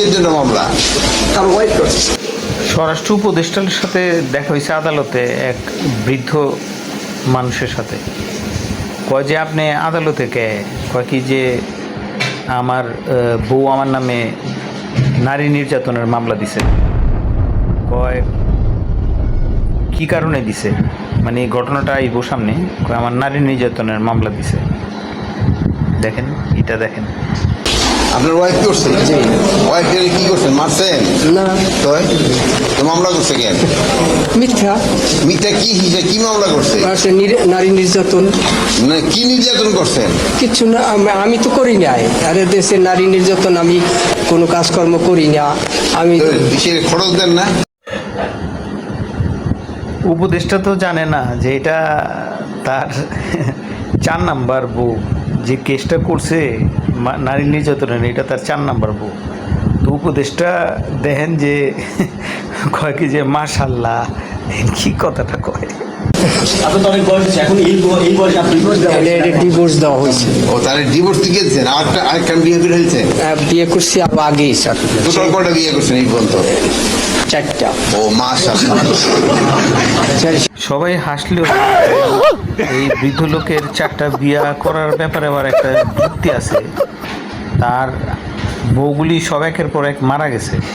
কিসের জন্য মামলা। তার ওয়াইফ করছে স্বরাষ্ট্র উপদেষ্টার সাথে দেখা হয়েছে আদালতে এক বৃদ্ধ মানুষের সাথে। কয় যে আপনি আদালতে কে? কয় কি যে আমার আহ, বউ আমার নামে নারী নির্যাতনের মামলা দিছে। কয় কি কারণে দিছে? মানে এই ঘটনাটা আইব সামনে। কয় আমার নারী নির্যাতনের মামলা দিছে। দেখেন এটা দেখেন। আপনার ওয়াইফ কি করছেন ওয়াইফ কি করছেন? মারছেন না। তো তো মামলা করছে কেন? মিথ্যা। মিথ্যা কি? হিসেবে কি মামলা করছে? নারী নির্যাতন। মানে কি নির্যাতন করছেন কিছু না আমি- তো করি নাই। আরে দেশে নারী নির্যাতন আমি কোনো কাজকর্ম করি না। আমি খরচ দেন না। উপদেষ্টা তো জানে না যে এটা তার চার নাম্বার বউ। যে কেসটা করছে নারী নির্যাতনের এটা তার চার নাম্বার বউ। তো উপদেষ্টা দেখেন যে কয় কি যে মাশাল্লাহ কি কথাটা কয়? ডিভোর্স দেওয়া হয়েছে। ও তাহলে ডিভোর্স দিয়েছেন আরেকটা আরেকটা বিয়ে করে হয়েছে বিয়ে করছি আরও আগেই স্যার। টোটাল কটা বিয়ে করছেন এই পর্যন্ত? চারটা। ও মাসা চার- সবাই হাসলেও এই বৃদ্ধ লোকের চারটা বিয়া করার ব্যাপারে আবার একটা যুক্তি আছে। তার বউগুলি সব একের পর এক মারা গেছে।